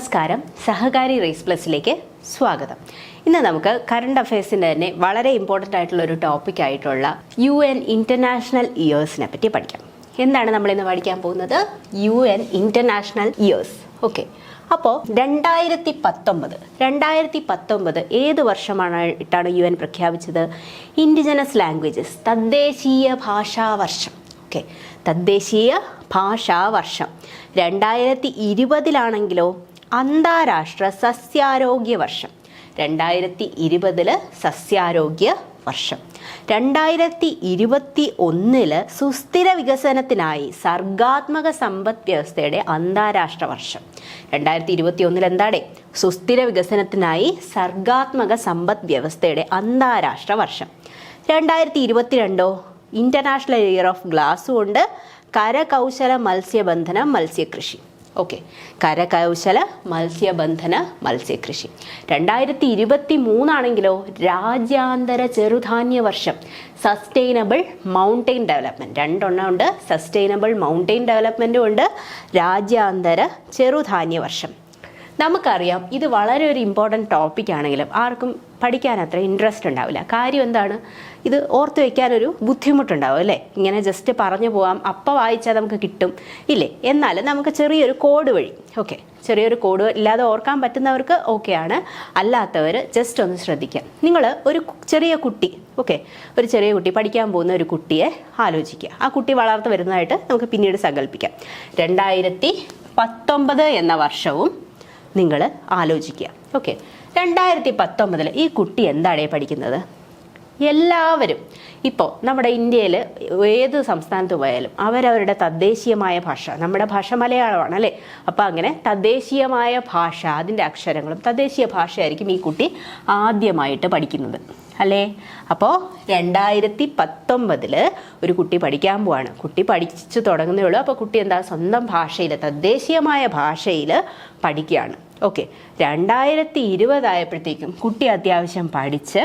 നമസ്കാരം. സഹകാരി റേസ് പ്ലസിലേക്ക് സ്വാഗതം. ഇന്ന് നമുക്ക് കറണ്ട് അഫയേഴ്സിന്റെ തന്നെ വളരെ ഇമ്പോർട്ടന്റ് ആയിട്ടുള്ള ഒരു ടോപ്പിക് ആയിട്ടുള്ള യു എൻ ഇന്റർനാഷണൽ ഇയേഴ്സിനെ പറ്റി പഠിക്കാം. എന്താണ് നമ്മൾ ഇന്ന് പഠിക്കാൻ പോകുന്നത്? U N international years okay അപ്പോൾ രണ്ടായിരത്തി പത്തൊമ്പത് രണ്ടായിരത്തി പത്തൊമ്പത് ഏത് വർഷമായിട്ടാണ് യു എൻ പ്രഖ്യാപിച്ചത്? ഇൻഡിജനസ് ലാംഗ്വേജസ് തദ്ദേശീയ ഭാഷാ വർഷം. ഓക്കെ തദ്ദേശീയ ഭാഷാ വർഷം. രണ്ടായിരത്തി ഇരുപതിലാണെങ്കിലോ അന്താരാഷ്ട്ര സസ്യാരോഗ്യ വർഷം. രണ്ടായിരത്തി ഇരുപതിൽ സസ്യാരോഗ്യ വർഷം. രണ്ടായിരത്തി ഇരുപത്തി ഒന്നിൽ സുസ്ഥിര വികസനത്തിനായി സർഗാത്മക സമ്പദ് വ്യവസ്ഥയുടെ അന്താരാഷ്ട്ര വർഷം. രണ്ടായിരത്തി ഇരുപത്തി ഒന്നിൽ എന്താടേ? സുസ്ഥിര വികസനത്തിനായി സർഗാത്മക സമ്പദ് വ്യവസ്ഥയുടെ അന്താരാഷ്ട്ര വർഷം. രണ്ടായിരത്തി ഇരുപത്തിരണ്ടോ ഇന്റർനാഷണൽ ഇയർ ഓഫ് ഗ്ലാസ് കൊണ്ട് കരകൗശല മത്സ്യബന്ധനം മത്സ്യകൃഷി. ഓക്കെ കരകൗശല മത്സ്യബന്ധന മത്സ്യകൃഷി. രണ്ടായിരത്തി ഇരുപത്തി മൂന്നാണെങ്കിലോ രാജ്യാന്തര ചെറുധാന്യ വർഷം സസ്റ്റൈനബിൾ മൗണ്ടെയിൻ ഡെവലപ്മെന്റ് രണ്ടെണ്ണം ഉണ്ട്. സസ്റ്റൈനബിൾ മൗണ്ടെയിൻ ഡെവലപ്മെന്റും ഉണ്ട്. രാജ്യാന്തര ചെറുധാന്യ വർഷം. നമുക്കറിയാം ഇത് വളരെ ഒരു ഇമ്പോർട്ടന്റ് ടോപ്പിക് ആണെങ്കിലും ആർക്കും പഠിക്കാൻ അത്ര ഇൻട്രസ്റ്റ് ഉണ്ടാവില്ല. കാര്യം എന്താണ്? ഇത് ഓർത്ത് വെക്കാനൊരു ബുദ്ധിമുട്ടുണ്ടാവും അല്ലേ? ഇങ്ങനെ ജസ്റ്റ് പറഞ്ഞു പോകാം അപ്പം വായിച്ചാൽ നമുക്ക് കിട്ടും. ഇല്ലേ? എന്നാൽ നമുക്ക് ചെറിയൊരു കോഡ് വഴി. ഓക്കെ ചെറിയൊരു കോഡ് ഇല്ലാതെ ഓർക്കാൻ പറ്റുന്നവർക്ക് ഓക്കെ ആണ്. അല്ലാത്തവർ ജസ്റ്റ് ഒന്ന് ശ്രദ്ധിക്കാം. നിങ്ങൾ ഒരു ചെറിയ കുട്ടി. ഓക്കെ ഒരു ചെറിയ കുട്ടി പഠിക്കാൻ പോകുന്ന ഒരു കുട്ടിയെ ആലോചിക്കുക. ആ കുട്ടി വളർന്നു വരുന്നതായിട്ട് നമുക്ക് പിന്നീട് സങ്കല്പിക്കാം രണ്ടായിരത്തി പത്തൊമ്പത് എന്ന വർഷവും നിങ്ങൾ ആലോചിക്കുക. ഓക്കെ രണ്ടായിരത്തി പത്തൊമ്പതിൽ ഈ കുട്ടി എന്താണ് പഠിക്കുന്നത്? എല്ലാവരും ഇപ്പോൾ നമ്മുടെ ഇന്ത്യയിൽ ഏത് സംസ്ഥാനത്ത് പോയാലും അവരവരുടെ തദ്ദേശീയമായ ഭാഷ നമ്മുടെ ഭാഷ മലയാളമാണ് അല്ലേ? അപ്പോൾ അങ്ങനെ തദ്ദേശീയമായ ഭാഷ അതിന്റെ അക്ഷരങ്ങളും തദ്ദേശീയ ഭാഷയായിരിക്കും ഈ കുട്ടി ആദ്യമായിട്ട് പഠിക്കുന്നത്. അല്ലേ? അപ്പോൾ രണ്ടായിരത്തി പത്തൊമ്പതിൽ ഒരു കുട്ടി പഠിക്കാൻ പോവാണ്. കുട്ടി പഠിച്ചു തുടങ്ങുന്നേ ഉള്ളൂ. അപ്പോൾ കുട്ടി എന്താ? സ്വന്തം ഭാഷയിൽ തദ്ദേശീയമായ ഭാഷയിൽ പഠിക്കുകയാണ്. ഓക്കെ രണ്ടായിരത്തി ഇരുപതായപ്പോഴത്തേക്കും കുട്ടി അത്യാവശ്യം പഠിച്ച്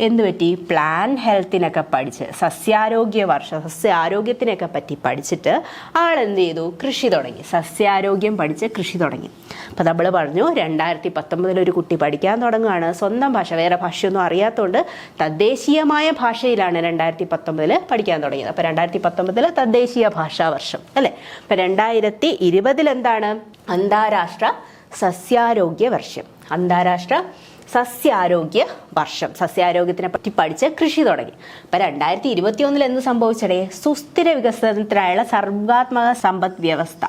എന്ത് പറ്റി പ്ലാൻ ഹെൽത്തിനൊക്കെ പഠിച്ച് സസ്യാരോഗ്യ വർഷം സസ്യാരോഗ്യത്തിനൊക്കെ പറ്റി പഠിച്ചിട്ട് ആൾ എന്ത് ചെയ്തു കൃഷി തുടങ്ങി. സസ്യാരോഗ്യം പഠിച്ച് കൃഷി തുടങ്ങി. അപ്പോൾ നമ്മൾ പറഞ്ഞു രണ്ടായിരത്തി പത്തൊമ്പതിൽ ഒരു കുട്ടി പഠിക്കാൻ തുടങ്ങുകയാണ് സ്വന്തം ഭാഷ വേറെ ഭാഷയൊന്നും അറിയാത്തതുകൊണ്ട് തദ്ദേശീയമായ ഭാഷയിലാണ് രണ്ടായിരത്തി പത്തൊമ്പതിൽ പഠിക്കാൻ തുടങ്ങിയത്. അപ്പോൾ രണ്ടായിരത്തി പത്തൊമ്പതിൽ തദ്ദേശീയ ഭാഷാ വർഷം അല്ലേ? അപ്പോൾ രണ്ടായിരത്തി ഇരുപതിൽ എന്താണ് അന്താരാഷ്ട്ര സസ്യാരോഗ്യ വർഷം. അന്താരാഷ്ട്ര സസ്യാരോഗ്യ വർഷം. സസ്യാരോഗ്യത്തിനെ പറ്റി പഠിച്ച് കൃഷി തുടങ്ങി. അപ്പം രണ്ടായിരത്തി ഇരുപത്തി ഒന്നിൽ എന്ത് സംഭവിച്ചടേ? സുസ്ഥിര വികസനത്തിനായുള്ള സർഗാത്മക സമ്പദ് വ്യവസ്ഥ.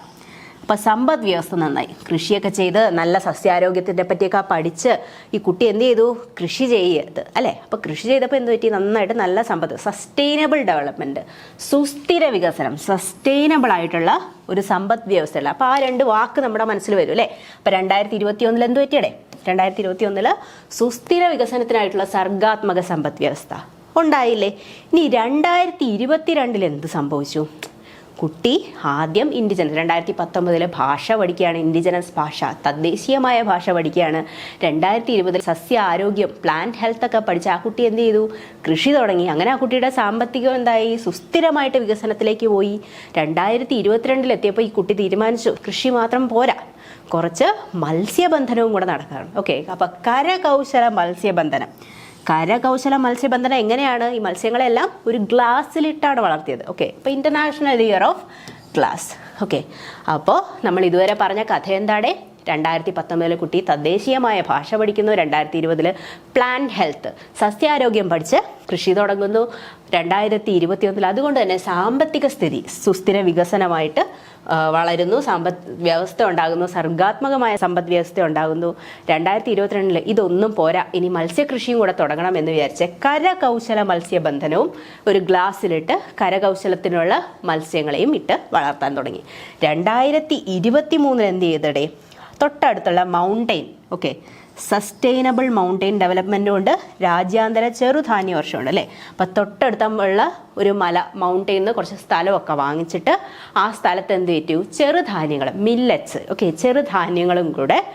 അപ്പം സമ്പദ് വ്യവസ്ഥ നന്നായി. കൃഷിയൊക്കെ ചെയ്ത് നല്ല സസ്യാരോഗ്യത്തിന്റെ പറ്റിയൊക്കെ പഠിച്ച് ഈ കുട്ടി എന്ത് ചെയ്തു? കൃഷി ചെയ്യരുത് അല്ലേ? അപ്പോൾ കൃഷി ചെയ്തപ്പോൾ എന്ത് പറ്റി? നന്നായിട്ട് നല്ല സമ്പദ് സസ്റ്റൈനബിൾ ഡെവലപ്മെന്റ് സുസ്ഥിര വികസനം സസ്റ്റൈനബിൾ ആയിട്ടുള്ള ഒരു സമ്പദ് വ്യവസ്ഥയുള്ള അപ്പോൾ ആ രണ്ട് വാക്ക് നമ്മുടെ മനസ്സിൽ വരും അല്ലേ? അപ്പോൾ രണ്ടായിരത്തി ഇരുപത്തി ഒന്നിൽ എന്ത് പറ്റിയടേ? രണ്ടായിരത്തി ഇരുപത്തി ഒന്നിൽ സുസ്ഥിര വികസനത്തിനായിട്ടുള്ള സർഗാത്മക സമ്പദ് വ്യവസ്ഥ ഉണ്ടായില്ലേ? ഇനി രണ്ടായിരത്തി ഇരുപത്തിരണ്ടിൽ എന്ത് സംഭവിച്ചു? കുട്ടി ആദ്യം ഇൻഡിജനസ് രണ്ടായിരത്തി പത്തൊമ്പതിൽ ഭാഷ പഠിക്കുകയാണ്. ഇൻഡിജനസ് ഭാഷ തദ്ദേശീയമായ ഭാഷ പഠിക്കുകയാണ്. രണ്ടായിരത്തി ഇരുപതിൽ സസ്യ ആരോഗ്യം പ്ലാന്റ് ഹെൽത്ത് ഒക്കെ പഠിച്ച് ആ കുട്ടി എന്ത് ചെയ്തു? കൃഷി തുടങ്ങി. അങ്ങനെ ആ കുട്ടിയുടെ സാമ്പത്തികം എന്തായി? സുസ്ഥിരമായിട്ട് വികസനത്തിലേക്ക് പോയി. രണ്ടായിരത്തി ഇരുപത്തിരണ്ടിൽ എത്തിയപ്പോൾ ഈ കുട്ടി തീരുമാനിച്ചു കൃഷി മാത്രം പോരാ. കുറച്ച് മത്സ്യബന്ധനവും കൂടെ നടക്കാറുണ്ട്. ഓക്കെ അപ്പോൾ കരകൗശല മത്സ്യബന്ധനം. കരകൗശല മത്സ്യബന്ധനം എങ്ങനെയാണ്? ഈ മത്സ്യങ്ങളെല്ലാം ഒരു ഗ്ലാസ്സിലിട്ടാണ് വളർത്തിയത്. ഓക്കെ അപ്പോൾ international year of glass okay അപ്പോൾ നമ്മൾ ഇതുവരെ പറഞ്ഞ കഥ എന്താണ്? രണ്ടായിരത്തി പത്തൊമ്പതിലെ കുട്ടി തദ്ദേശീയമായ ഭാഷ പഠിക്കുന്നു. രണ്ടായിരത്തി ഇരുപതിൽ പ്ലാന്റ് ഹെൽത്ത് സസ്യാരോഗ്യം പഠിച്ച് കൃഷി തുടങ്ങുന്നു. രണ്ടായിരത്തി ഇരുപത്തിയൊന്നിൽ അതുകൊണ്ട് തന്നെ സാമ്പത്തിക സ്ഥിതി സുസ്ഥിര വികസനമായിട്ട് വളരുന്നു. സമ്പദ് വ്യവസ്ഥ ഉണ്ടാകുന്നു. സർഗാത്മകമായ സമ്പദ് വ്യവസ്ഥ ഉണ്ടാകുന്നു. രണ്ടായിരത്തി ഇരുപത്തിരണ്ടിൽ ഇതൊന്നും പോരാ. ഇനി മത്സ്യകൃഷിയും കൂടെ തുടങ്ങണം എന്ന് വിചാരിച്ച കരകൗശല മത്സ്യബന്ധനവും ഒരു ഗ്ലാസ്സിലിട്ട് കരകൗശലത്തിനുള്ള മത്സ്യങ്ങളെയും ഇട്ട് വളർത്താൻ തുടങ്ങി. രണ്ടായിരത്തി ഇരുപത്തി മൂന്നിൽ എന്ത് ചെയ്തടേ? തൊട്ടടുത്തുള്ള മൗണ്ടെയിൻ ഓക്കെ സസ്റ്റൈനബിൾ മൗണ്ടെയിൻ ഡെവലപ്മെന്റും ഉണ്ട്. രാജ്യാന്തര ചെറുധാന്യ വർഷമുണ്ട് അല്ലേ? അപ്പം തൊട്ടടുത്തുള്ള ഒരു മല മൗണ്ടൈനിൽ നിന്ന് കുറച്ച് സ്ഥലമൊക്കെ വാങ്ങിച്ചിട്ട് ആ സ്ഥലത്ത് എന്ത് പറ്റൂ? ചെറുധാന്യങ്ങൾ മില്ലറ്റ്സ് ഓക്കെ ചെറുധാന്യങ്ങളും കൂടെ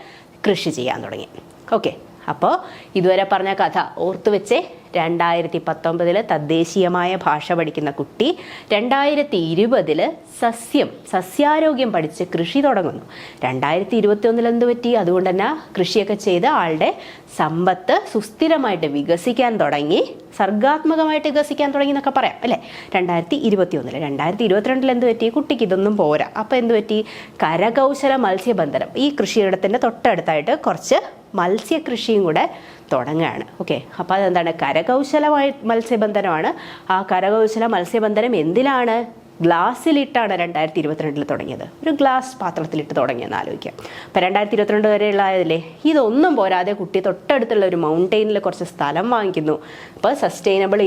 കൃഷി ചെയ്യാൻ തുടങ്ങി. ഓക്കെ അപ്പോൾ ഇതുവരെ പറഞ്ഞ കഥ ഓർത്തു വെച്ചേ. രണ്ടായിരത്തി പത്തൊമ്പതിൽ തദ്ദേശീയമായ ഭാഷ പഠിക്കുന്ന കുട്ടി രണ്ടായിരത്തി ഇരുപതിൽ സസ്യം സസ്യാരോഗ്യം പഠിച്ച് കൃഷി തുടങ്ങുന്നു. രണ്ടായിരത്തി ഇരുപത്തി ഒന്നിൽ എന്ത് പറ്റി? അതുകൊണ്ട് തന്നെ കൃഷിയൊക്കെ ചെയ്ത ആളുടെ സമ്പത്ത് സുസ്ഥിരമായിട്ട് വികസിക്കാൻ തുടങ്ങി സർഗാത്മകമായിട്ട് വികസിക്കാൻ തുടങ്ങി എന്നൊക്കെ പറയാം അല്ലേ? രണ്ടായിരത്തി ഇരുപത്തി ഒന്നിൽ രണ്ടായിരത്തി ഇരുപത്തിരണ്ടിൽ എന്ത് പറ്റി? കുട്ടിക്ക് ഇതൊന്നും പോരാ. അപ്പോൾ എന്ത് പറ്റി? കരകൗശല മത്സ്യബന്ധനം. ഈ കൃഷിയിടത്തിന്റെ തൊട്ടടുത്തായിട്ട് കുറച്ച് മത്സ്യകൃഷിയും കൂടെ തുടങ്ങുകയാണ്. ഓക്കെ അപ്പോൾ അതെന്താണ്? കരകൗശലമായി മത്സ്യബന്ധനമാണ്. ആ കരകൗശല മത്സ്യബന്ധനം എന്തിലാണ്? ഗ്ലാസ്സിലിട്ടാണ് രണ്ടായിരത്തി ഇരുപത്തിരണ്ടിൽ തുടങ്ങിയത്. ഒരു ഗ്ലാസ് പാത്രത്തിലിട്ട് തുടങ്ങിയെന്ന് ആലോചിക്കാം. അപ്പോൾ രണ്ടായിരത്തി ഇരുപത്തിരണ്ട് വരെയുള്ള ആയതില്ലേ ഇതൊന്നും പോരാതെ കുട്ടി തൊട്ടടുത്തുള്ള ഒരു മൗണ്ടെയിനിൽ കുറച്ച് സ്ഥലം വാങ്ങിക്കുന്നു. അപ്പോൾ സസ്റ്റൈനബിൾ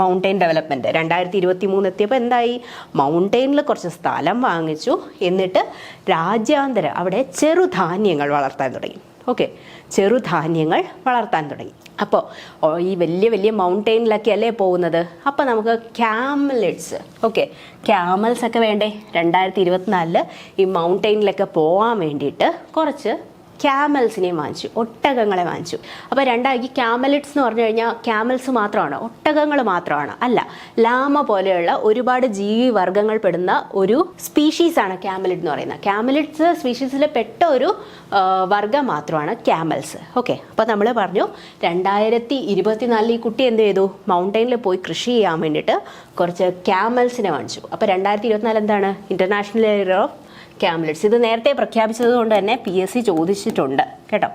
മൗണ്ടെയിൻ ഡെവലപ്മെന്റ് രണ്ടായിരത്തി ഇരുപത്തി മൂന്ന് എത്തിയപ്പോൾ എന്തായി? മൗണ്ടെയിനിൽ കുറച്ച് സ്ഥലം വാങ്ങിച്ചു. എന്നിട്ട് രാജ്യാന്തര അവിടെ ചെറുധാന്യങ്ങൾ വളർത്താൻ തുടങ്ങി. ഓക്കെ. ചെറുധാന്യങ്ങൾ വളർത്താൻ തുടങ്ങി. അപ്പോൾ ഈ വലിയ വലിയ മൗണ്ടെയിനിലൊക്കെ അല്ലേ പോകുന്നത്? അപ്പോൾ നമുക്ക് ക്യാമലിറ്റ്സ്. ഓക്കെ. ക്യാമൽസ് ഒക്കെ വേണ്ടേ? രണ്ടായിരത്തി ഇരുപത്തിനാലിൽ ഈ മൗണ്ടെയിനിലൊക്കെ പോകാൻ വേണ്ടിയിട്ട് കുറച്ച് ക്യാമൽസിനെയും വാങ്ങിച്ചു ഒട്ടകങ്ങളെ വാങ്ങിച്ചു. അപ്പോൾ രണ്ടാക്കി ക്യാമലിറ്റ്സ് എന്ന് പറഞ്ഞു കഴിഞ്ഞാൽ ക്യാമൽസ് മാത്രമാണ് ഒട്ടകങ്ങൾ മാത്രമാണ്. അല്ല ലാമ പോലെയുള്ള ഒരുപാട് ജീവി വർഗങ്ങൾ പെടുന്ന ഒരു സ്പീഷീസാണ് ക്യാമലിറ്റ് എന്ന് പറയുന്നത്. ക്യാമലിറ്റ്സ് സ്പീഷീസിൽ പെട്ട ഒരു വർഗം മാത്രമാണ് ക്യാമൽസ് ഓക്കെ അപ്പോൾ നമ്മൾ പറഞ്ഞു രണ്ടായിരത്തി ഇരുപത്തിനാലിൽ ഈ കുട്ടി എന്ത് ചെയ്തു? മൗണ്ടെയിനിൽ പോയി കൃഷി ചെയ്യാൻ വേണ്ടിയിട്ട് കുറച്ച് ക്യാമൽസിനെ വാങ്ങിച്ചു. അപ്പോൾ രണ്ടായിരത്തി ഇരുപത്തിനാല് എന്താണ്? ഇന്റർനാഷണൽ ഇയർ ഓഫ് ക്യാംലെറ്റ്സ് ഇത് നേരത്തെ പ്രഖ്യാപിച്ചത് കൊണ്ട് തന്നെ പി എസ് സി ചോദിച്ചിട്ടുണ്ട്. കേട്ടോ?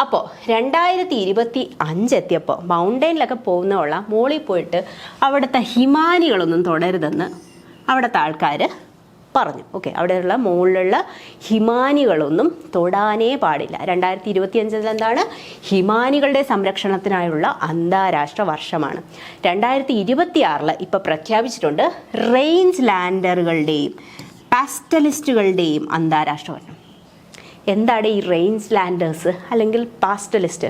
അപ്പോൾ രണ്ടായിരത്തി ഇരുപത്തി അഞ്ചെത്തിയപ്പോൾ മൗണ്ടൈനിലൊക്കെ പോകുന്നവള്ള മോളിൽ പോയിട്ട് അവിടുത്തെ ഹിമാനികളൊന്നും തുടരുതെന്ന് അവിടുത്തെ ആൾക്കാർ പറഞ്ഞു. ഓക്കെ അവിടെയുള്ള മുകളിലുള്ള ഹിമാനികളൊന്നും തൊടാനേ പാടില്ല. രണ്ടായിരത്തി ഇരുപത്തി അഞ്ചിൽ എന്താണ്? ഹിമാനികളുടെ സംരക്ഷണത്തിനായുള്ള അന്താരാഷ്ട്ര വർഷമാണ്. രണ്ടായിരത്തി ഇരുപത്തി ആറിൽ ഇപ്പോൾ പ്രഖ്യാപിച്ചിട്ടുണ്ട് റേഞ്ച് ലാൻഡറുകളുടെയും പാസ്റ്റലിസ്റ്റുകളുടെയും അന്താരാഷ്ട്ര വർഷം എന്താണ് ഈ റെയിൻസ് ലാൻഡേഴ്സ് അല്ലെങ്കിൽ പാസ്റ്റലിസ്റ്റ്?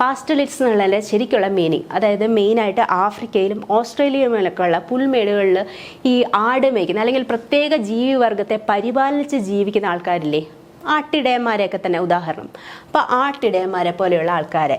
പാസ്റ്റലിസ്റ്റ് എന്നുള്ളതിന്റെ ശരിക്കുള്ള മീനിങ് അതായത് മെയിനായിട്ട് ആഫ്രിക്കയിലും ഓസ്ട്രേലിയയിലുമൊക്കെ ഉള്ള പുൽമേടുകളിൽ ഈ ആട് മേയ്ക്കുന്ന അല്ലെങ്കിൽ പ്രത്യേക ജീവിവർഗത്തെ പരിപാലിച്ച് ജീവിക്കുന്ന ആൾക്കാരില്ലേ? ആട്ടിടയന്മാരെയൊക്കെ തന്നെ ഉദാഹരണം. അപ്പോൾ ആട്ടിടയന്മാരെ പോലെയുള്ള ആൾക്കാരെ.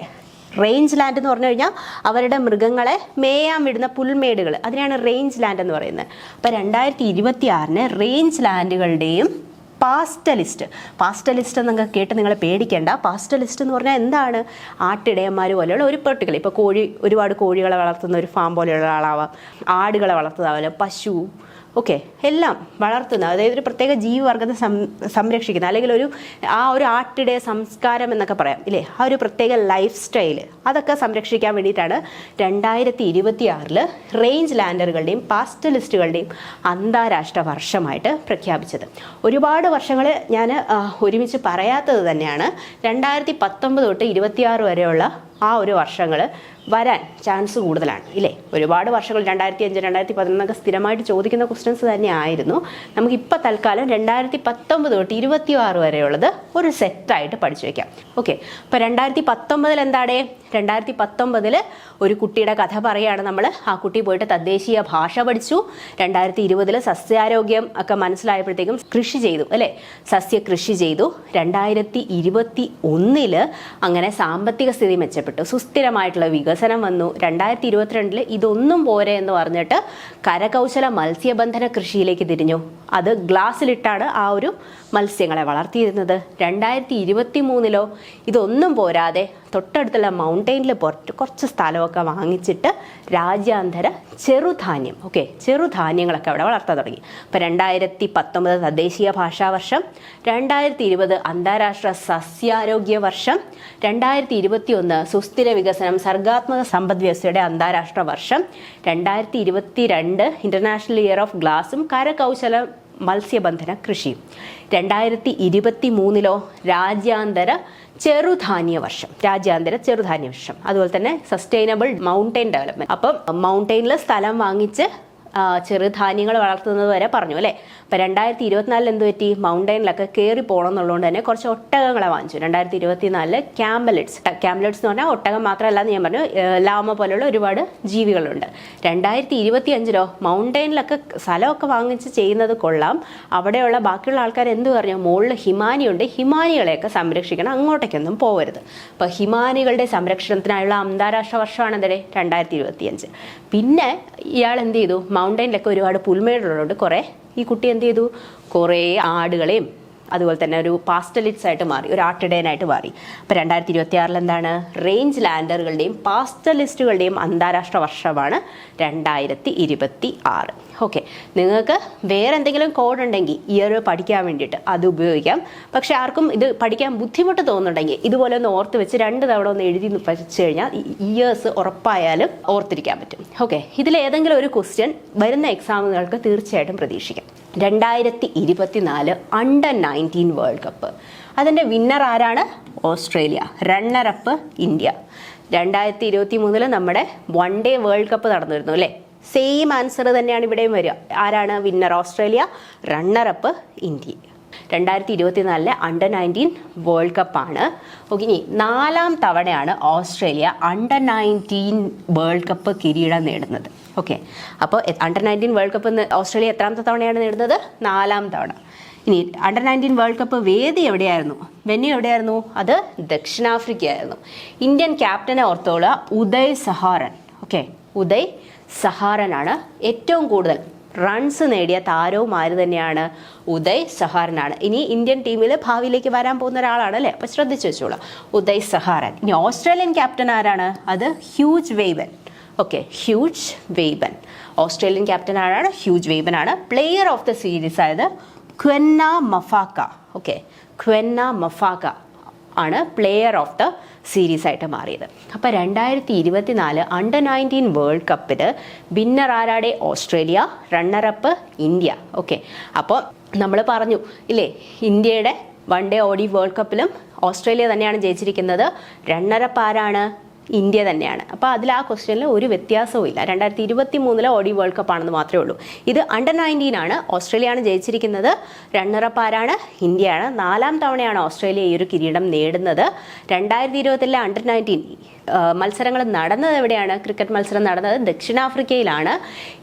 റേഞ്ച് ലാൻഡ് എന്ന് പറഞ്ഞു കഴിഞ്ഞാൽ അവരുടെ മൃഗങ്ങളെ മേയാൻ വിടുന്ന പുൽമേടുകൾ. അതിനെയാണ് റേഞ്ച് ലാൻഡ് എന്ന് പറയുന്നത്. അപ്പോൾ രണ്ടായിരത്തി ഇരുപത്തി ആറിന് റേഞ്ച് ലാൻഡുകളുടെയും പാസ്റ്റലിസ്റ്റ് പാസ്റ്റലിസ്റ്റ് എന്നൊക്കെ കേട്ട് നിങ്ങളെ പേടിക്കേണ്ട. പാസ്റ്റലിസ്റ്റ് എന്ന് പറഞ്ഞാൽ എന്താണ്? ആട്ടിടയന്മാർ പോലെയുള്ള ഒരു പെർട്ടിക്കുലർ ഇപ്പോൾ കോഴി ഒരുപാട് കോഴികളെ വളർത്തുന്ന ഒരു ഫാം പോലെയുള്ള ആളാവാം ആടുകളെ വളർത്തുന്നതാവാം. പശു ഓക്കെ എല്ലാം വളർത്തുന്ന അതായത് ഒരു പ്രത്യേക ജീവിവർഗത്തെ സംരക്ഷിക്കുന്ന അല്ലെങ്കിൽ ഒരു ആ ഒരു ആട്ടിടെ സംസ്കാരം എന്നൊക്കെ പറയാം ഇല്ലേ? ആ ഒരു പ്രത്യേക ലൈഫ് സ്റ്റൈൽ അതൊക്കെ സംരക്ഷിക്കാൻ വേണ്ടിയിട്ടാണ് രണ്ടായിരത്തി ഇരുപത്തി ആറിൽ റേഞ്ച് ലാൻഡറുകളുടെയും പാസ്റ്റലിസ്റ്റുകളുടെയും അന്താരാഷ്ട്ര വർഷമായിട്ട് പ്രഖ്യാപിച്ചത്. ഒരുപാട് വർഷങ്ങൾ ഞാൻ ഒരുമിച്ച് പറയാത്തത് തന്നെയാണ്. രണ്ടായിരത്തി പത്തൊമ്പത് തൊട്ട് ഇരുപത്തിയാറ് വരെയുള്ള ആ ഒരു വർഷങ്ങൾ വരാൻ ചാൻസ് കൂടുതലാണ് ഇല്ലേ? ഒരുപാട് വർഷങ്ങൾ രണ്ടായിരത്തി അഞ്ച് രണ്ടായിരത്തി പതിനൊന്നൊക്കെ സ്ഥിരമായിട്ട് ചോദിക്കുന്ന ക്വസ്റ്റ്യൻസ് തന്നെ ആയിരുന്നു നമുക്ക് ഇപ്പോൾ തൽക്കാലം രണ്ടായിരത്തി പത്തൊമ്പത് തൊട്ട് ഇരുപത്തി ആറ് വരെയുള്ളത് ഒരു സെറ്റായിട്ട് പഠിച്ചു വയ്ക്കാം ഓക്കെ അപ്പോൾ രണ്ടായിരത്തി പത്തൊമ്പതിൽ എന്താണ് രണ്ടായിരത്തി പത്തൊമ്പതിൽ ഒരു കുട്ടിയുടെ കഥ പറയുകയാണ് നമ്മൾ ആ കുട്ടി പോയിട്ട് തദ്ദേശീയ ഭാഷ പഠിച്ചു. രണ്ടായിരത്തി ഇരുപതിൽ സസ്യാരോഗ്യം ഒക്കെ മനസ്സിലായപ്പോഴത്തേക്കും കൃഷി ചെയ്തു അല്ലേ? സസ്യ കൃഷി ചെയ്തു. രണ്ടായിരത്തി ഇരുപത്തി ഒന്നിൽ അങ്ങനെ സാമ്പത്തിക സ്ഥിതി മെച്ചപ്പെട്ടു. സുസ്ഥിരമായിട്ടുള്ള വികസനം വന്നു. രണ്ടായിരത്തി ഇരുപത്തിരണ്ടിൽ ഇതൊന്നും പോരെ എന്ന് പറഞ്ഞിട്ട് കരകൗശല മത്സ്യബന്ധന കൃഷിയിലേക്ക് തിരിഞ്ഞു. അത് ഗ്ലാസ്സിലിട്ടാണ് ആ ഒരു മത്സ്യങ്ങളെ വളർത്തിയിരുന്നത്. രണ്ടായിരത്തി ഇരുപത്തി മൂന്നിലോ ഇതൊന്നും പോരാതെ തൊട്ടടുത്തുള്ള മൗണ്ടെയിനിൽ പുറത്ത് കുറച്ച് സ്ഥലമൊക്കെ വാങ്ങിച്ചിട്ട് രാജ്യാന്തര ചെറുധാന്യം ഓക്കെ ചെറുധാന്യങ്ങളൊക്കെ അവിടെ വളർത്താൻ തുടങ്ങി. അപ്പോൾ രണ്ടായിരത്തി പത്തൊമ്പത് തദ്ദേശീയ ഭാഷാ വർഷം രണ്ടായിരത്തി ഇരുപത് അന്താരാഷ്ട്ര സസ്യാരോഗ്യ വർഷം രണ്ടായിരത്തി ഇരുപത്തി ഒന്ന് സുസ്ഥിര വികസനം സർഗാത്മക സമ്പദ് വ്യവസ്ഥയുടെ അന്താരാഷ്ട്ര വർഷം രണ്ടായിരത്തി ഇരുപത്തി രണ്ട് ഇന്റർനാഷണൽ ഇയർ ഓഫ് ഗ്ലാസും കരകൗശല മത്സ്യബന്ധന കൃഷി. രണ്ടായിരത്തി ഇരുപത്തി മൂന്നിലോ രാജ്യാന്തര ചെറുധാന്യ വർഷം. രാജ്യാന്തര ചെറുധാന്യ വർഷം. അതുപോലെ തന്നെ സസ്റ്റൈനബിൾ മൗണ്ടെയിൻ ഡെവലപ്മെന്റ് അപ്പം മൗണ്ടൈനിൽ സ്ഥലം വാങ്ങിച്ച് ചെറുധാന്യങ്ങൾ വളർത്തുന്നത് വരെ പറഞ്ഞു അല്ലേ? അപ്പോൾ രണ്ടായിരത്തി ഇരുപത്തിനാലിൽ എന്ത് പറ്റി? മൗണ്ടൈനിലൊക്കെ കയറി പോകണം എന്നുള്ളതുകൊണ്ട് തന്നെ കുറച്ച് ഒട്ടകങ്ങളെ വാങ്ങിച്ചു. രണ്ടായിരത്തി ഇരുപത്തിനാലിൽ ക്യാമ്പലറ്റ്സ് ക്യാമ്പലറ്റ്സ് എന്ന് പറഞ്ഞാൽ ഒട്ടകം മാത്രമല്ല എന്ന് ഞാൻ പറഞ്ഞു ലാമ പോലുള്ള ഒരുപാട് ജീവികളുണ്ട്. രണ്ടായിരത്തി ഇരുപത്തി അഞ്ചിലോ മൗണ്ടൈനിലൊക്കെ സ്ഥലമൊക്കെ വാങ്ങിച്ച് ചെയ്യുന്നത് കൊള്ളാം. അവിടെയുള്ള ബാക്കിയുള്ള ആൾക്കാർ എന്ത് പറഞ്ഞു? മുകളിൽ ഹിമാനിയുണ്ട്. ഹിമാനികളെയൊക്കെ സംരക്ഷിക്കണം. അങ്ങോട്ടേക്കൊന്നും പോകരുത് അപ്പോൾ ഹിമാനികളുടെ സംരക്ഷണത്തിനായുള്ള അന്താരാഷ്ട്ര വർഷമാണ് എന്തേ രണ്ടായിരത്തി ഇരുപത്തിയഞ്ച് പിന്നെ ഇയാൾ എന്ത് ചെയ്തു? മൗണ്ടൈനിലൊക്കെ ഒരുപാട് പുൽമേടുള്ളതുകൊണ്ട് കുറേ ഈ കുട്ടി എന്ത് ചെയ്തു? കുറേ ആടുകളെയും അതുപോലെ തന്നെ ഒരു പാസ്റ്റലിറ്റ്സ് ആയിട്ട് മാറി ഒരു ആർട്ടിഡേനായിട്ട് മാറി. അപ്പോൾ രണ്ടായിരത്തി ഇരുപത്തി ആറിൽ എന്താണ്? റേഞ്ച് ലാൻഡറുകളുടെയും പാസ്റ്റലിസ്റ്റുകളുടെയും അന്താരാഷ്ട്ര വർഷമാണ് രണ്ടായിരത്തി ഇരുപത്തി ആറ് ഓക്കെ നിങ്ങൾക്ക് വേറെ എന്തെങ്കിലും കോഡ് ഉണ്ടെങ്കിൽ ഇയർ പഠിക്കാൻ വേണ്ടിയിട്ട് അത് ഉപയോഗിക്കാം. പക്ഷെ ആർക്കും ഇത് പഠിക്കാൻ ബുദ്ധിമുട്ട് തോന്നുന്നുണ്ടെങ്കിൽ ഇതുപോലെ ഒന്ന് ഓർത്ത് വെച്ച് രണ്ട് തവണ ഒന്ന് എഴുതി വെച്ച് കഴിഞ്ഞാൽ ഇയേഴ്സ് ഉറപ്പായാലും ഓർത്തിരിക്കാൻ പറ്റും. ഓക്കെ ഇതിൽ ഏതെങ്കിലും ഒരു ക്വസ്റ്റ്യൻ വരുന്ന എക്സാമുകൾക്ക് തീർച്ചയായിട്ടും പ്രതീക്ഷിക്കാം. രണ്ടായിരത്തി ഇരുപത്തിനാല് അണ്ടർ നയന്റീൻ വേൾഡ് കപ്പ് അതിന്റെ വിന്നർ ആരാണ്? ഓസ്ട്രേലിയ. Runner up India. രണ്ടായിരത്തി ഇരുപത്തി മൂന്നിൽ നമ്മുടെ വൺ ഡേ വേൾഡ് കപ്പ് നടന്നിരുന്നു അല്ലേ? സെയിം ആൻസർ തന്നെയാണ് ഇവിടെയും വരിക. ആരാണ് വിന്നർ ഓസ്ട്രേലിയ റണ്ണറപ്പ് ഇന്ത്യ രണ്ടായിരത്തി ഇരുപത്തിനാലിലെ അണ്ടർ നയന്റീൻ വേൾഡ് കപ്പാണ് ഓക്കെ ഇനി നാലാം തവണയാണ് Australia under nineteen world cup കിരീടം നേടുന്നത്. ഓക്കെ അപ്പോൾ under nineteen world cup Australia എത്രാമത്തെ തവണയാണ് നേടുന്നത്? നാലാം തവണ. ഇനി അണ്ടർ നയന്റീൻ വേൾഡ് കപ്പ് വേദി എവിടെയായിരുന്നു? വെന്യൂ എവിടെയായിരുന്നു? അത് ദക്ഷിണാഫ്രിക്കയായിരുന്നു. ഇന്ത്യൻ ക്യാപ്റ്റനെ ഓർത്തോള. ഉദയ് സഹാറൻ. ഓക്കെ ഉദയ് സഹാറനാണ്. ഏറ്റവും കൂടുതൽ റൺസ് നേടിയ താരവും ആര് തന്നെയാണ് ഉദയ് സഹാരനാണ് ഇനി ഇന്ത്യൻ ടീമിൽ ഭാവിയിലേക്ക് വരാൻ പോകുന്ന ഒരാളാണ് അല്ലേ? അപ്പോൾ ശ്രദ്ധിച്ചു വെച്ചോളാം. ഉദയ് സഹാരൻ ഇനി ഓസ്ട്രേലിയൻ ക്യാപ്റ്റൻ ആരാണ്? അത് Hugh Weibgen. Okay Hugh Weibgen. Australian captain ആരാണ്? ഹ്യൂജ് വെയ്ബൻ ആണ്. പ്ലെയർ ഓഫ് ദ സീരീസ് ആയത് ക്വന്ന മഫാക്ക. ഓക്കെ ക്വന്ന മഫാക്ക. ആണ് പ്ലെയർ ഓഫ് ദ സീരീസ് ആയിട്ട് മാറിയത്. അപ്പോൾ രണ്ടായിരത്തി ഇരുപത്തിനാല് അണ്ടർ നയന്റീൻ വേൾഡ് കപ്പിൽ winner ആരാടെ? Australia. Runner up India. Okay അപ്പോൾ നമ്മൾ പറഞ്ഞു ഇല്ലേ ഇന്ത്യയുടെ വൺ ഡേ ഓഡി വേൾഡ് കപ്പിലും ഓസ്ട്രേലിയ തന്നെയാണ് ജയിച്ചിരിക്കുന്നത്. റണ്ണറപ്പ് ആരാണ്? ഇന്ത്യ തന്നെയാണ്. അപ്പോൾ അതിൽ ആ ക്വസ്റ്റ്യനിൽ ഒരു വ്യത്യാസവും ഇല്ല രണ്ടായിരത്തി ഇരുപത്തി മൂന്നിലെ ഓഡി വേൾഡ് കപ്പ് ആണെന്ന് മാത്രമേ ഉള്ളൂ. ഇത് അണ്ടർ നയന്റീൻ ആണ്. ഓസ്ട്രേലിയയാണ് ജയിച്ചിരിക്കുന്നത്. റണ്ണറപ്പ് ആരാണ്? ഇന്ത്യയാണ്. നാലാം തവണയാണ് ഓസ്ട്രേലിയ ഈ ഒരു കിരീടം നേടുന്നത്. രണ്ടായിരത്തി ഇരുപത്തിലെ അണ്ടർ നയന്റീൻ മത്സരങ്ങൾ നടന്നത് എവിടെയാണ്? ക്രിക്കറ്റ് മത്സരം നടന്നത് ദക്ഷിണാഫ്രിക്കയിലാണ്.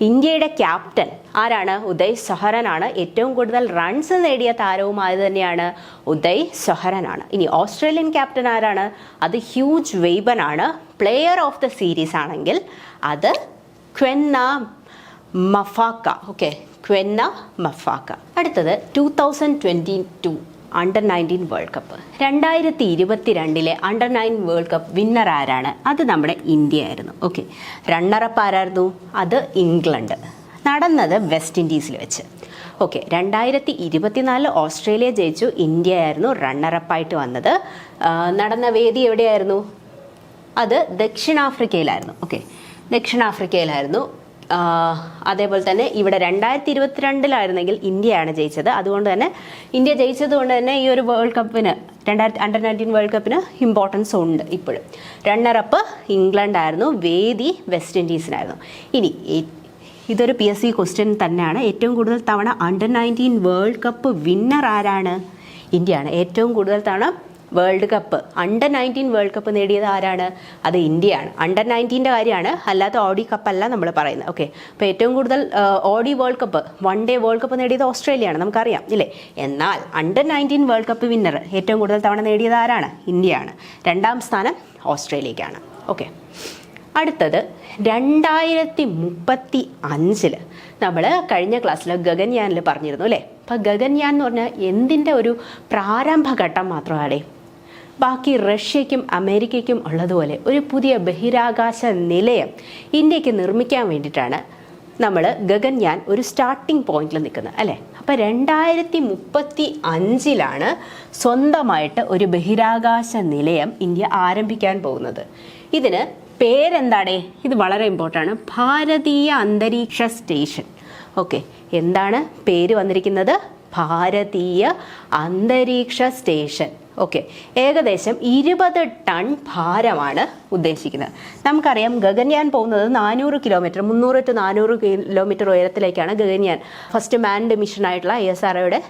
ഇന്ത്യയുടെ ക്യാപ്റ്റൻ ആരാണ്? ഉദയ് സൊഹറനാണ്. ഏറ്റവും കൂടുതൽ റൺസ് നേടിയ താരവും അത് തന്നെയാണ് ഉദയ് സൊഹറനാണ്. ഇനി ഓസ്ട്രേലിയൻ ക്യാപ്റ്റൻ ആരാണ്? അത് ഹ്യൂജ് വെയ്ബൻ ആണ് പ്ലെയർ ഓഫ് ദ സീരീസ് ആണെങ്കിൽ അത് ക്വെന്ന മഫാക്ക. Okay Kwena Maphaka. അടുത്തത് two thousand twenty two under nineteen world cup രണ്ടായിരത്തി ഇരുപത്തി രണ്ടിലെ under nine world cup winner ആരാണ്? അത് നമ്മുടെ ഇന്ത്യ ആയിരുന്നു. ഓക്കെ റണ്ണറപ്പ് ആരായിരുന്നു? അത് ഇംഗ്ലണ്ട്. നടന്നത് വെസ്റ്റ് ഇൻഡീസിൽ വെച്ച്. ഓക്കെ രണ്ടായിരത്തി ഇരുപത്തിനാല് ഓസ്ട്രേലിയ ജയിച്ചു. ഇന്ത്യ ആയിരുന്നു റണ്ണറപ്പായിട്ട് വന്നത്. നടന്ന വേദി എവിടെയായിരുന്നു? അത് ദക്ഷിണാഫ്രിക്കയിലായിരുന്നു. ഓക്കെ ദക്ഷിണാഫ്രിക്കയിലായിരുന്നു. അതേപോലെ തന്നെ ഇവിടെ രണ്ടായിരത്തി ഇരുപത്തിരണ്ടിലായിരുന്നെങ്കിൽ ഇന്ത്യയാണ് ജയിച്ചത്. അതുകൊണ്ട് തന്നെ ഇന്ത്യ ജയിച്ചത് കൊണ്ട് തന്നെ ഈ ഒരു വേൾഡ് കപ്പിന് രണ്ടായിരത്തി അണ്ടർ നയന്റീൻ വേൾഡ് കപ്പിന് ഇമ്പോർട്ടൻസ് ഉണ്ട് ഇപ്പോഴും. റണ്ണറപ്പ് ഇംഗ്ലണ്ട് ആയിരുന്നു വേദി വെസ്റ്റ് ഇൻഡീസിനായിരുന്നു ഇനി ഇതൊരു പി എസ് സി ക്വസ്റ്റ്യൻ തന്നെയാണ്. ഏറ്റവും കൂടുതൽ തവണ under nineteen world cup winner ആരാണ്? ഇന്ത്യയാണ്. ഏറ്റവും കൂടുതൽ തവണ world cup. Under nineteen world cup നേടിയത് ആരാണ്? അത് ഇന്ത്യയാണ്. അണ്ടർ നയന്റീന്റെ കാര്യമാണ്. അല്ലാത്ത ഓഡി കപ്പല്ല നമ്മൾ പറയുന്നത്. ഓക്കെ അപ്പോൾ ഏറ്റവും കൂടുതൽ ODI world cup one day world cup നേടിയത് ഓസ്ട്രേലിയയാണ്. നമുക്കറിയാം. ഇല്ലേ? എന്നാൽ under nineteen world cup winner ഏറ്റവും കൂടുതൽ തവണ നേടിയത് ആരാണ്? ഇന്ത്യയാണ്. രണ്ടാം സ്ഥാനം ഓസ്ട്രേലിയക്കാണ്. ഓക്കെ അടുത്തത് രണ്ടായിരത്തി മുപ്പത്തി അഞ്ചിൽ നമ്മൾ കഴിഞ്ഞ ക്ലാസ്സിൽ ഗഗൻയാനിൽ പറഞ്ഞിരുന്നു അല്ലേ? അപ്പം ഗഗൻയാൻ എന്ന് പറഞ്ഞാൽ എന്തിന്റെ ഒരു പ്രാരംഭഘട്ടം മാത്രമാണ്? ബാക്കി റഷ്യയ്ക്കും അമേരിക്കയ്ക്കും ഉള്ളതുപോലെ ഒരു പുതിയ ബഹിരാകാശ നിലയം ഇന്ത്യയ്ക്ക് നിർമ്മിക്കാൻ വേണ്ടിയിട്ടാണ് നമ്മൾ ഗഗൻയാൻ ഒരു സ്റ്റാർട്ടിംഗ് പോയിന്റിൽ നിൽക്കുന്നത് അല്ലേ? അപ്പം രണ്ടായിരത്തി മുപ്പത്തി അഞ്ചിലാണ് സ്വന്തമായിട്ട് ഒരു ബഹിരാകാശ നിലയം ഇന്ത്യ ആരംഭിക്കാൻ പോകുന്നത്. ഇതിന് പേരെന്താണ്? ഇത് വളരെ ഇമ്പോർട്ടന്റ് ആണ്. ഭാരതീയ അന്തരീക്ഷ സ്റ്റേഷൻ ഓക്കെ എന്താണ് പേര് വന്നിരിക്കുന്നത്? ഭാരതീയ അന്തരീക്ഷ സ്റ്റേഷൻ ഓക്കെ ഏകദേശം ഇരുപത് ടൺ ഭാരമാണ് ഉദ്ദേശിക്കുന്നത്. നമുക്കറിയാം ഗഗൻയാൻ പോകുന്നത് നാനൂറ് കിലോമീറ്റർ മുന്നൂറ് ടു നാനൂറ് കിലോമീറ്റർ ഉയരത്തിലേക്കാണ് ഗഗൻയാൻ ഫസ്റ്റ് മാൻഡ് മിഷനായിട്ടുള്ള ഐ എസ് ആർഒയുടെ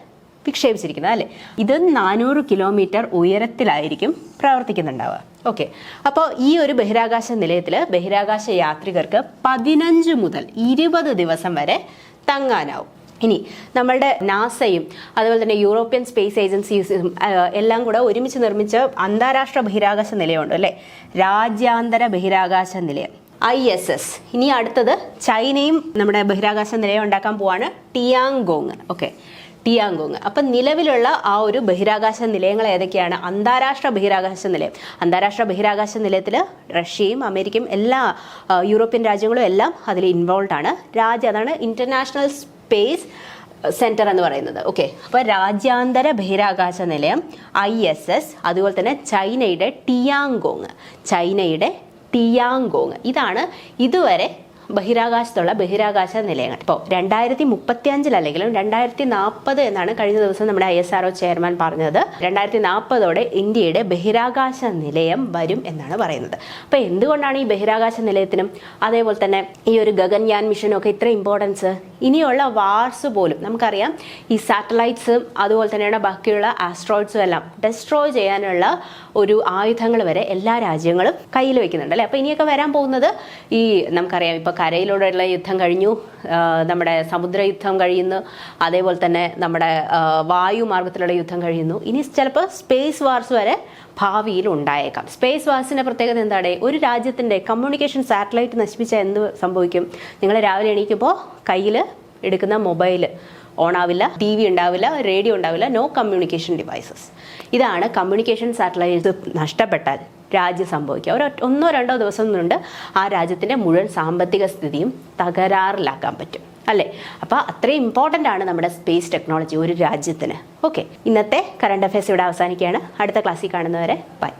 വിക്ഷേപിച്ചിരിക്കുന്നത് അല്ലേ? ഇത് നാനൂറ് കിലോമീറ്റർ ഉയരത്തിലായിരിക്കും പ്രവർത്തിക്കുന്നുണ്ടാവുക. ഓക്കെ അപ്പോൾ ഈ ഒരു ബഹിരാകാശ നിലയത്തിൽ ബഹിരാകാശ യാത്രികർക്ക് പതിനഞ്ച് മുതൽ ഇരുപത് ദിവസം വരെ തങ്ങാനാവും. ഇനി നമ്മളുടെ നാസയും അതുപോലെ തന്നെ യൂറോപ്യൻ സ്പേസ് ഏജൻസീസും എല്ലാം കൂടെ ഒരുമിച്ച് നിർമ്മിച്ച അന്താരാഷ്ട്ര ബഹിരാകാശ നിലയമുണ്ട് അല്ലേ? രാജ്യാന്തര ബഹിരാകാശ നിലയം ഐ എസ് എസ്. ഇനി അടുത്തത് ചൈനയും നമ്മുടെ ബഹിരാകാശ നിലയം ഉണ്ടാക്കാൻ പോവാണ് ടിയാങ്കോങ്. Okay Tiangong. അപ്പം നിലവിലുള്ള ആ ഒരു ബഹിരാകാശ നിലയങ്ങൾ ഏതൊക്കെയാണ്? അന്താരാഷ്ട്ര ബഹിരാകാശ നിലയം. അന്താരാഷ്ട്ര ബഹിരാകാശ നിലയത്തിൽ റഷ്യയും അമേരിക്കയും എല്ലാ യൂറോപ്യൻ രാജ്യങ്ങളും എല്ലാം അതിൽ ഇൻവോൾവ് ആണ്. രാജ്യം അതാണ് ഇന്റർനാഷണൽ സ്പേസ് സെന്റർ എന്ന് പറയുന്നത്. ഓക്കെ അപ്പോൾ രാജ്യാന്തര ബഹിരാകാശ നിലയം ഐ എസ് എസ് അതുപോലെ തന്നെ ചൈനയുടെ ടിയാങ്കോങ്. ചൈനയുടെ ടിയാങ്കോങ്. ഇതാണ് ഇതുവരെ ബഹിരാകാശത്തുള്ള ബഹിരാകാശ നിലയങ്ങൾ. ഇപ്പോൾ രണ്ടായിരത്തി മുപ്പത്തി അഞ്ചിലല്ലെങ്കിലും രണ്ടായിരത്തി നാൽപ്പത് എന്നാണ് കഴിഞ്ഞ ദിവസം നമ്മുടെ ഐ എസ് ആർ ചെയർമാൻ പറഞ്ഞത്. രണ്ടായിരത്തി നാൽപ്പതോടെ ഇന്ത്യയുടെ ബഹിരാകാശ നിലയം വരും എന്നാണ് പറയുന്നത്. അപ്പോൾ എന്തുകൊണ്ടാണ് ഈ ബഹിരാകാശ നിലയത്തിനും അതേപോലെ തന്നെ ഈ ഒരു ഗഗൻയാൻ മിഷനും ഒക്കെ ഇത്ര ഇമ്പോർട്ടൻസ് ഇനിയുള്ള വാർസ് പോലും നമുക്കറിയാം. ഈ സാറ്റലൈറ്റ്സും അതുപോലെ തന്നെയാണ് ബാക്കിയുള്ള ആസ്ട്രോയിഡ്സും എല്ലാം ഡെസ്ട്രോയ് ചെയ്യാനുള്ള ഒരു ആയുധങ്ങൾ വരെ എല്ലാ രാജ്യങ്ങളും കയ്യിൽ വെക്കുന്നുണ്ട് അല്ലേ? അപ്പോൾ ഇനിയൊക്കെ വരാൻ പോകുന്നത് ഈ നമുക്കറിയാം ഇപ്പോൾ കരയിലൂടെയുള്ള യുദ്ധം കഴിഞ്ഞു. നമ്മുടെ സമുദ്ര യുദ്ധം കഴിയുന്നു. അതേപോലെ തന്നെ നമ്മുടെ വായു മാർഗത്തിലുള്ള യുദ്ധം കഴിയുന്നു. ഇനി ചിലപ്പോൾ സ്പേസ് വാർസ് വരെ ഭാവിയിൽ ഉണ്ടായേക്കാം. സ്പേസ് വാർസിന്റെ പ്രത്യേകത എന്താണ്? ഒരു രാജ്യത്തിന്റെ കമ്മ്യൂണിക്കേഷൻ സാറ്റലൈറ്റ് നശിപ്പിച്ചാൽ എന്ത് സംഭവിക്കും? നിങ്ങൾ രാവിലെ എണീക്കുമ്പോൾ കയ്യിൽ എടുക്കുന്ന മൊബൈൽ ഓൺ ആവില്ല ടി വി ഉണ്ടാവില്ല റേഡിയോ ഉണ്ടാവില്ല നോ കമ്മ്യൂണിക്കേഷൻ ഡിവൈസസ്. ഇതാണ് കമ്മ്യൂണിക്കേഷൻ സാറ്റലൈറ്റ് നഷ്ടപ്പെട്ടാൽ. രാജ്യം സംഭവിക്കുക. ഒരു ഒന്നോ രണ്ടോ ദിവസം കൊണ്ട് ആ രാജ്യത്തിന്റെ മുഴുവൻ സാമ്പത്തിക സ്ഥിതിയും തകരാറിലാക്കാൻ പറ്റും. അല്ലേ? അപ്പോൾ അത്രയും ഇമ്പോർട്ടന്റ് ആണ് നമ്മുടെ സ്പേസ് ടെക്നോളജി ഒരു രാജ്യത്തിന്. ഓക്കെ ഇന്നത്തെ കറണ്ട് അഫയേഴ്സ് ഇവിടെ അവസാനിക്കുകയാണ്. അടുത്ത ക്ലാസ്സിൽ കാണുന്നവരെ ബൈ